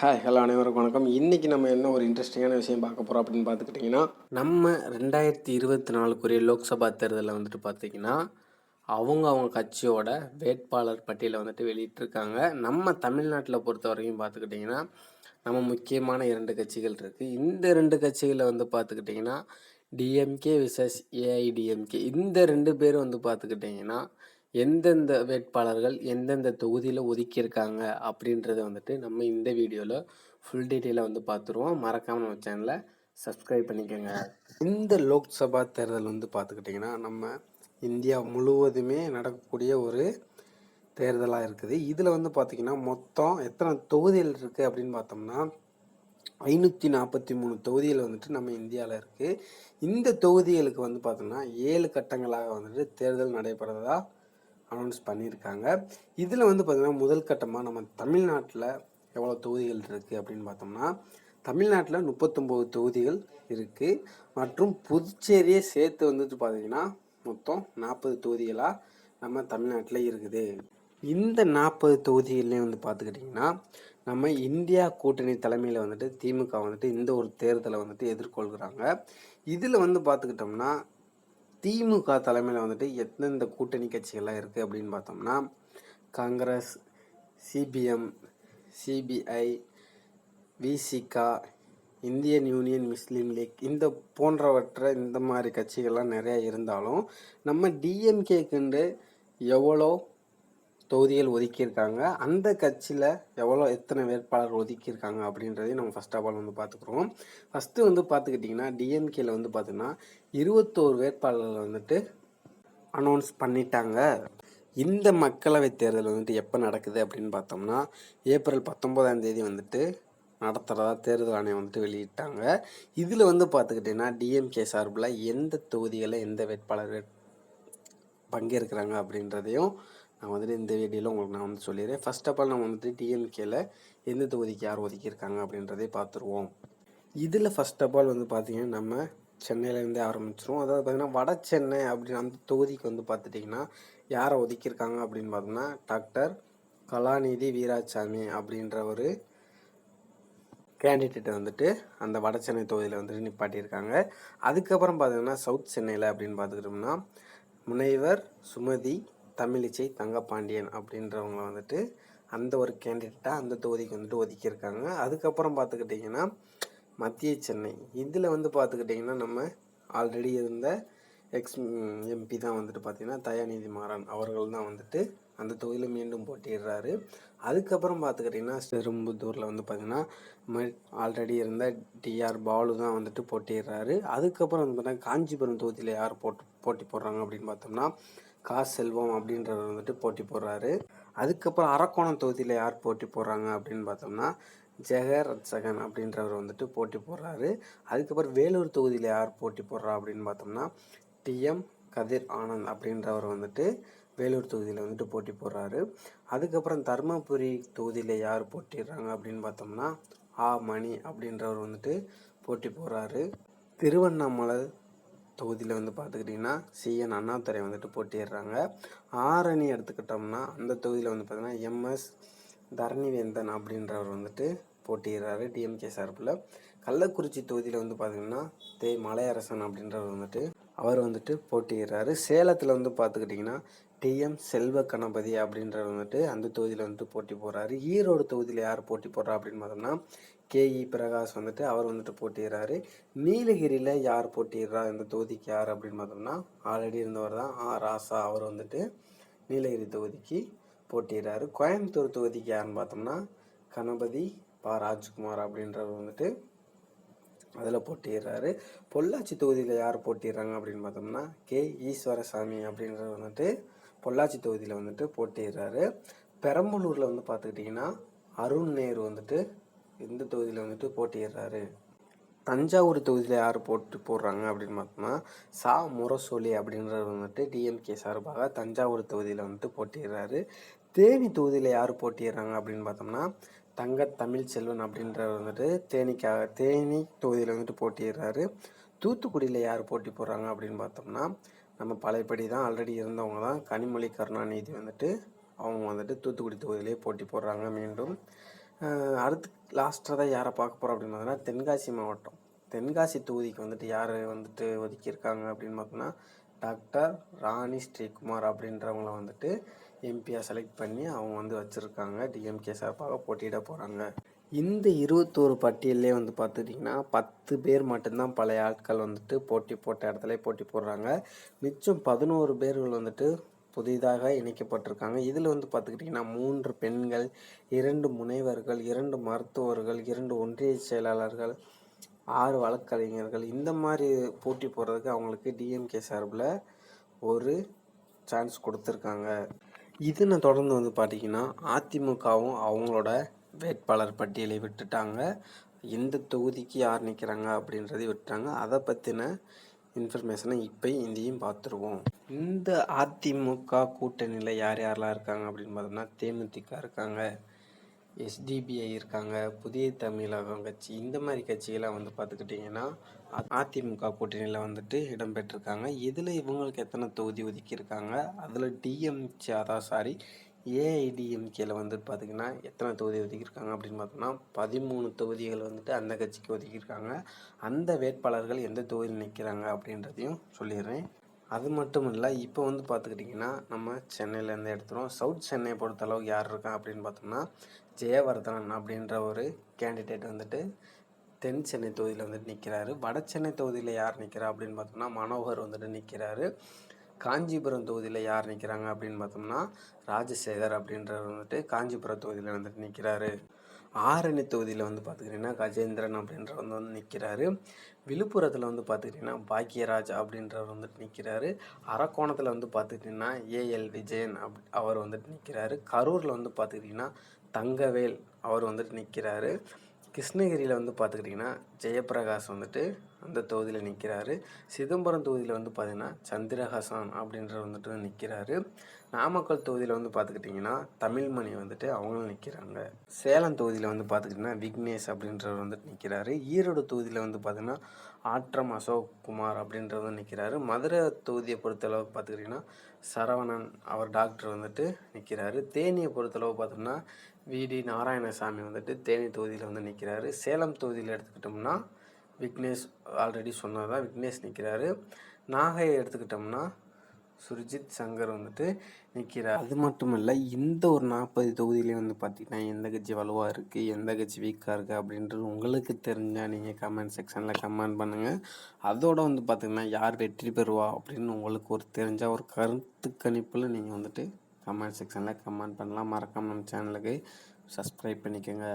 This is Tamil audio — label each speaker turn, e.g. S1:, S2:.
S1: ஹாய் ஹலோ அனைவருக்கும் வணக்கம். இன்றைக்கி நம்ம என்ன ஒரு இன்ட்ரெஸ்டிங்கான விஷயம் பார்க்க போகிறோம் அப்படின்னு பார்த்துக்கிட்டிங்கன்னா நம்ம ரெண்டாயிரத்தி இருபத்தி நாலுக்குரிய லோக்சபா தேர்தலில் வந்துட்டு பார்த்திங்கன்னா அவங்க அவங்க கட்சியோட வேட்பாளர் பட்டியலை வந்துட்டு வெளியிட்டிருக்காங்க. நம்ம தமிழ்நாட்டில் பொறுத்த வரைக்கும் பார்த்துக்கிட்டிங்கன்னா நம்ம முக்கியமான இரண்டு கட்சிகள் இருக்குது இந்த ரெண்டு கட்சிகளை வந்து பார்த்துக்கிட்டிங்கன்னா டிஎம்கே விசஸ் ஏஐடிஎம்கே இந்த ரெண்டு பேரும் வந்து பார்த்துக்கிட்டிங்கன்னா எந்தெந்த வேட்பாளர்கள் எந்தெந்த தொகுதியில் ஒதுக்கியிருக்காங்க அப்படின்றத வந்துட்டு நம்ம இந்த வீடியோவில் ஃபுல் டீட்டெயிலாக வந்து பார்த்துருவோம் மறக்காமல் நம்ம சேனலை சப்ஸ்கிரைப் பண்ணிக்கோங்க. இந்த லோக்சபா தேர்தல் வந்து பார்த்துக்கிட்டிங்கன்னா நம்ம இந்தியா முழுவதுமே நடக்கக்கூடிய ஒரு தேர்தலாக இருக்குது. இதில் வந்து பார்த்திங்கன்னா மொத்தம் எத்தனை தொகுதிகள் இருக்குது அப்படின்னு பார்த்தோம்னா ஐநூற்றி நாற்பத்தி மூணு தொகுதிகள் வந்துட்டு நம்ம இந்தியாவில் இருக்குது இந்த தொகுதிகளுக்கு வந்து பார்த்தோம்னா ஏழு கட்டங்களாக வந்துட்டு தேர்தல் நடைபெறதா அனௌன்ஸ் பண்ணியிருக்காங்க. இதில் வந்து பார்த்திங்கன்னா முதல் கட்டமாக நம்ம தமிழ்நாட்டில் எவ்வளோ தொகுதிகள் இருக்குது அப்படின்னு பார்த்தோம்னா தமிழ்நாட்டில் முப்பத்தொம்போது தொகுதிகள் இருக்குது மற்றும் புதுச்சேரியை சேர்த்து வந்துட்டு பார்த்திங்கன்னா மொத்தம் நாற்பது தொகுதிகளாக நம்ம தமிழ்நாட்டில் இருக்குது. இந்த நாற்பது தொகுதிகள்லேயும் வந்து பார்த்துக்கிட்டிங்கன்னா நம்ம இந்தியா கூட்டணி தலைமையில் வந்துட்டு திமுக வந்துட்டு இந்த ஒரு தேர்தலை வந்துட்டு எதிர்கொள்கிறாங்க. இதில் வந்து பார்த்துக்கிட்டோம்னா திமுக தலைமையில் வந்துட்டு எந்தெந்த கூட்டணி கட்சிகள்லாம் இருக்குது அப்படின்னு பார்த்தோம்னா Congress CPM CPI Visika Indian union Muslim league இந்த போன்றவற்றை இந்த மாதிரி கட்சிகள்லாம் நிறையா இருந்தாலும் நம்ம டிஎம்கேக்குண்டு எவ்வளோ தொகுதிகள் ஒதுக்கியிருக்காங்க. அந்த கட்சியில் எவ்வளோ எத்தனை வேட்பாளர் ஒதுக்கியிருக்காங்க அப்படின்றதையும் நம்ம ஃபஸ்ட் ஆஃப் ஆல் வந்து பார்த்துக்குறோம். ஃபஸ்ட்டு வந்து பார்த்துக்கிட்டிங்கன்னா டிஎம்கேல வந்து பார்த்தீங்கன்னா இருபத்தோரு வேட்பாளர்கள் வந்துட்டு அனௌன்ஸ் பண்ணிட்டாங்க. இந்த மக்களவை தேர்தல் வந்துட்டு எப்போ நடக்குது அப்படின்னு பார்த்தோம்னா ஏப்ரல் பத்தொம்போதாம் தேதி வந்துட்டு நடத்துகிறதா தேர்தல் ஆணையம் வந்துட்டு வெளியிட்டாங்க. இதில் வந்து பார்த்துக்கிட்டிங்கன்னா டிஎம்கே சார்பில் எந்த தொகுதிகளில் எந்த வேட்பாளர் பங்கேற்கிறாங்க அப்படின்றதையும் நான் வந்துட்டு இந்த வீடியோவில் உங்களுக்கு நான் வந்து சொல்லிடுறேன். ஃபர்ஸ்ட் ஆஃப் ஆல் நம்ம வந்துட்டு டிஎம்கேல எந்த தொகுதிக்கு யார் ஒதுக்கியிருக்காங்க அப்படின்றதே பார்த்துருவோம். இதில் ஃபர்ஸ்ட் ஆஃப் ஆல் வந்து பார்த்திங்கன்னா நம்ம சென்னையிலேருந்தே ஆரம்பிச்சிரும் அதாவது பார்த்திங்கன்னா வட சென்னை அப்படின்னு அந்த தொகுதிக்கு வந்து பார்த்துட்டிங்கன்னா யாரை ஒதுக்கியிருக்காங்க அப்படின்னு பார்த்தோம்னா டாக்டர் கலாநிதி வீராசாமி அப்படின்ற ஒரு கேண்டிடேட்டை வந்துட்டு அந்த வட சென்னை தொகுதியில் வந்துட்டு நிப்பாட்டியிருக்காங்க. அதுக்கப்புறம் பார்த்தீங்கன்னா சவுத் சென்னையில் அப்படின்னு பார்த்துக்கிட்டோம்னா முனைவர் சுமதி தமிழிசை தங்கப்பாண்டியன் அப்படின்றவங்க வந்துட்டு அந்த ஒரு கேண்டிடேட்டாக அந்த தொகுதிக்கு வந்துட்டு ஒதுக்கியிருக்காங்க. அதுக்கப்புறம் பார்த்துக்கிட்டிங்கன்னா மத்திய சென்னை. இதில் வந்து பார்த்துக்கிட்டிங்கன்னா நம்ம ஆல்ரெடி இருந்த எக்ஸ் எம்பி தான் வந்துட்டு பார்த்திங்கன்னா தயாநிதி மாறன் அவர்கள் தான் வந்துட்டு அந்த தொகுதியில் மீண்டும் போட்டிடுறாரு அதுக்கப்புறம் பார்த்துக்கிட்டிங்கன்னா பெரும்புத்தூரில் வந்து பார்த்திங்கன்னா ஆல்ரெடி இருந்த டிஆர் பாலு தான் வந்துட்டு போட்டிடுறாரு அதுக்கப்புறம் வந்து பார்த்தீங்கன்னா காஞ்சிபுரம் தொகுதியில் யார் போட்டு போட்டி போடுறாங்க அப்படின்னு பார்த்தோம்னா கா செல்வம் அப்படின்றவர் வந்துட்டு போட்டி போடுறாரு. அதுக்கப்புறம் அரக்கோணம் தொகுதியில் யார் போட்டி போடுறாங்க அப்படின்னு பார்த்தோம்னா ஜெகர் ரட்சகன் அப்படின்றவர் வந்துட்டு போட்டி போடுறாரு. அதுக்கப்புறம் வேலூர் தொகுதியில் யார் போட்டி போடுறா அப்படின்னு பார்த்தோம்னா டிஎம் கதிர் ஆனந்த் அப்படின்றவர் வந்துட்டு வேலூர் தொகுதியில் வந்துட்டு போட்டி போடுறாரு. அதுக்கப்புறம் தருமபுரி தொகுதியில் யார் போட்டிடுறாங்க அப்படின்னு பார்த்தோம்னா ஆ மணி அப்படின்றவர் வந்துட்டு போட்டி போடுறாரு. திருவண்ணாமலை தொகுதியில் வந்து பார்த்துக்கிட்டிங்கன்னா சிஎன் அண்ணாதுரை வந்துட்டு போட்டிடுறாங்க ஆரணி எடுத்துக்கிட்டோம்னா அந்த தொகுதியில் வந்து பார்த்திங்கன்னா எம்எஸ் தரணிவேந்தன் அப்படின்றவர் வந்துட்டு போட்டிடுறாரு டிஎம்கே சார்பில். கள்ளக்குறிச்சி தொகுதியில் வந்து பார்த்திங்கன்னா தே. மலையரசன் அப்படின்றவர் வந்துட்டு அவர் வந்துட்டு போட்டிடுறாரு சேலத்தில் வந்து பார்த்துக்கிட்டிங்கன்னா டிஎம் செல்வ கணபதி அப்படின்றவர் வந்துட்டு அந்த தொகுதியில் வந்துட்டு போட்டி போடுறாரு. ஈரோடு தொகுதியில் யார் போட்டி போடுறா அப்படின்னு பார்த்தோம்னா கேஇ பிரகாஷ் வந்துட்டு அவர் வந்துட்டு போட்டிடுறாரு நீலகிரியில் யார் போட்டிடுறா இந்த தொகுதிக்கு யார் அப்படின்னு பார்த்தோம்னா ஆல்ரெடி இருந்தவர் தான் ஆ ராசா அவர் வந்துட்டு நீலகிரி தொகுதிக்கு போட்டிடுறாரு கோயம்புத்தூர் தொகுதிக்கு யாருன்னு பார்த்தோம்னா கணபதி பா ராஜ்குமார் அப்படின்றவர் வந்துட்டு அதில் போட்டிடுறாரு பொள்ளாச்சி தொகுதியில் யார் போட்டிடுறாங்க அப்படின்னு பார்த்தோம்னா கே ஈஸ்வரசாமி அப்படின்றவர் வந்துட்டு பொள்ளாச்சி தொகுதியில் வந்துட்டு போட்டிடுறாரு பெரம்பலூரில் வந்து பார்த்துக்கிட்டிங்கன்னா அருண் நேரு வந்துட்டு இந்த தொகுதியில் வந்துட்டு போட்டியிடுறாரு? தஞ்சாவூர் தொகுதியில் யார் போட்டு போடுறாங்க அப்படின்னு பார்த்தோம்னா சா. முரசொலி அப்படின்றவர் வந்துட்டு டிஎம்கே சார்பாக தஞ்சாவூர் தொகுதியில் வந்துட்டு போட்டிடுறாரு தேனி தொகுதியில் யார் போட்டிடுறாங்க அப்படின்னு பார்த்தோம்னா தங்க தமிழ் செல்வன் அப்படின்றவர் வந்துட்டு தேனிக்காக தேனி தொகுதியில் வந்துட்டு போட்டிடுறாரு தூத்துக்குடியில் யார் போட்டி போடுறாங்க அப்படின்னு பார்த்தோம்னா நம்ம பழையபடி தான் ஆல்ரெடி இருந்தவங்க தான். கனிமொழி கருணாநிதி வந்துட்டு அவங்க வந்துட்டு தூத்துக்குடி தொகுதியிலே போட்டி போடுறாங்க மீண்டும். அடுத்து லாஸ்ட்டாக தான் யாரை பார்க்க போகிறோம் அப்படின்னு பார்த்தோன்னா தென்காசி மாவட்டம். தென்காசி தொகுதிக்கு வந்துட்டு யார் வந்துட்டு ஒதுக்கியிருக்காங்க அப்படின்னு பார்த்தோன்னா டாக்டர் ராணி ஸ்ரீகுமார் அப்படின்றவங்கள வந்துட்டு எம்பியாக செலக்ட் பண்ணி அவங்க வந்து வச்சுருக்காங்க. டிஎம்கே சார்பாக போட்டியிட போகிறாங்க இந்த இருபத்தோரு பட்டியல்லே வந்து பார்த்துட்டிங்கன்னா பத்து பேர் மட்டும்தான் பழைய ஆட்கள் வந்துட்டு போட்டி போட்ட இடத்துல போட்டி போடுறாங்க. மிச்சம் பதினோரு பேர்கள் வந்துட்டு புதிதாக இணைக்கப்பட்டிருக்காங்க. இதில் வந்து பார்த்துக்கிட்டிங்கன்னா மூன்று பெண்கள் இரண்டு முனைவர்கள் இரண்டு மருத்துவர்கள் இரண்டு ஒன்றிய செயலாளர்கள் ஆறு வழக்கறிஞர்கள். இந்த மாதிரி போட்டி போடுறதுக்கு அவங்களுக்கு டிஎம்கே சார்பில் ஒரு சான்ஸ் கொடுத்துருக்காங்க. இதனை தொடர்ந்து வந்து பார்த்தீங்கன்னா அதிமுகவும் அவங்களோட வேட்பாளர் பட்டியலை விட்டுட்டாங்க. எந்த தொகுதிக்கு யார் நிற்கிறாங்க அப்படின்றதை விட்டுட்டாங்க. அதை பற்றின இன்ஃபர்மேஷனை இப்போ இதையும் பார்த்துருவோம். இந்த அதிமுக கூட்டணியில் யார் யாரெல்லாம் இருக்காங்க அப்படின்னு பார்த்தோம்னா தேமுதிக இருக்காங்க எஸ்டிபிஐ இருக்காங்க புதிய தமிழகம் கட்சி இந்த மாதிரி கட்சிகளாக வந்து பார்த்துக்கிட்டிங்கன்னா அதிமுக கூட்டணியில் வந்துட்டு இடம்பெற்றிருக்காங்க இதில் இவங்களுக்கு எத்தனை தொகுதி ஒதுக்கியிருக்காங்க? அதில் டிஎம்சி அதான் சாரி ஏஐடிஎம்கேல வந்து பார்த்திங்கன்னா எத்தனை தொகுதி ஒதுக்கியிருக்காங்க அப்படின்னு பார்த்தோம்னா பதிமூணு தொகுதிகள் வந்துட்டு அந்த கட்சிக்கு ஒதுக்கியிருக்காங்க. அந்த வேட்பாளர்கள் எந்த தொகுதியில் நிற்கிறாங்க அப்படின்றதையும் சொல்லிடுறேன். அது மட்டும் இல்லை இப்போ வந்து பார்த்துக்கிட்டிங்கன்னா நம்ம சென்னையிலேருந்து எடுத்துகிறோம் சவுத் சென்னையை பொறுத்தளவுக்கு யார் இருக்கா அப்படின்னு பார்த்தோம்னா ஜெயவர்தனன் அப்படின்ற ஒரு கேண்டிடேட் வந்துட்டு தென் சென்னை தொகுதியில் வந்துட்டு நிற்கிறாரு வட சென்னை தொகுதியில் யார் நிற்கிறா அப்படின்னு பார்த்தோம்னா மனோகர் வந்துட்டு நிற்கிறாரு காஞ்சிபுரம் தொகுதியில் யார் நிற்கிறாங்க அப்படின்னு பார்த்தோம்னா ராஜசேகர் அப்படின்றவர் வந்துட்டு காஞ்சிபுரம் தொகுதியில் வந்துட்டு நிற்கிறாரு ஆரணி தொகுதியில் வந்து பார்த்துக்கிட்டிங்கன்னா கஜேந்திரன் அப்படின்றவர் வந்து வந்து நிற்கிறாரு விழுப்புரத்தில் வந்து பார்த்துக்கிட்டிங்கன்னா பாக்கியராஜ் அப்படின்றவர் வந்துட்டு நிற்கிறாரு அரக்கோணத்தில் வந்து பார்த்துக்கிட்டிங்கன்னா ஏஎல் விஜயன் அப் அவர் வந்துட்டு நிற்கிறாரு கரூரில் வந்து பார்த்துக்கிட்டிங்கன்னா தங்கவேல் அவர் வந்துட்டு நிற்கிறாரு கிருஷ்ணகிரியில் வந்து பார்த்துக்கிட்டிங்கன்னா ஜெயபிரகாஷ் வந்துட்டு அந்த தொகுதியில் நிற்கிறாரு சிதம்பரம் தொகுதியில் வந்து பார்த்திங்கன்னா சந்திரஹாசன் அப்படின்றவர் வந்துட்டு நிற்கிறாரு நாமக்கல் தொகுதியில் வந்து பார்த்துக்கிட்டிங்கன்னா தமிழ்மணி வந்துட்டு அவங்களும் நிற்கிறாங்க சேலம் தொகுதியில் வந்து பார்த்துக்கிட்டிங்கன்னா விக்னேஷ் அப்படின்றவர் வந்துட்டு நிற்கிறாரு ஈரோடு தொகுதியில் வந்து பார்த்திங்கன்னா ஆற்றம் அசோக் குமார் அப்படின்றவர் நிற்கிறாரு மதுரை தொகுதியை பொறுத்தளவுக்கு பார்த்துக்கிட்டிங்கன்னா சரவணன் அவர் டாக்டர் வந்துட்டு நிற்கிறாரு தேனியை பொறுத்தளவு பார்த்தோம்னா விடி நாராயணசாமி வந்துட்டு தேனி தொகுதியில் வந்து நிற்கிறாரு சேலம் தொகுதியில் எடுத்துக்கிட்டோம்னா விக்னேஷ் ஆல்ரெடி சொன்னதான் விக்னேஷ் நிற்கிறாரு நாகையை எடுத்துக்கிட்டோம்னா சுர்ஜித் சங்கர் வந்துட்டு நிற்கிறார் அது மட்டும் இல்லை இந்த ஒரு நாற்பது தொகுதியிலையும் வந்து பார்த்திங்கன்னா எந்த கட்சி வலுவாக இருக்குது எந்த கட்சி வீக்காக இருக்குது அப்படின்றது உங்களுக்கு தெரிஞ்சால் நீங்கள் கமெண்ட் செக்ஷனில் கமெண்ட் பண்ணுங்கள் அதோடு வந்து பார்த்திங்கன்னா யார் வெற்றி பெறுவா அப்படின்னு உங்களுக்கு ஒரு தெரிஞ்சால் ஒரு கருத்து கணிப்பில் நீங்கள் வந்துட்டு கமெண்ட் செக்ஷனில் கமெண்ட் பண்ணலாம். மறக்காம நம்ம சேனலுக்கு சப்ஸ்கிரைப் பண்ணிக்கோங்க.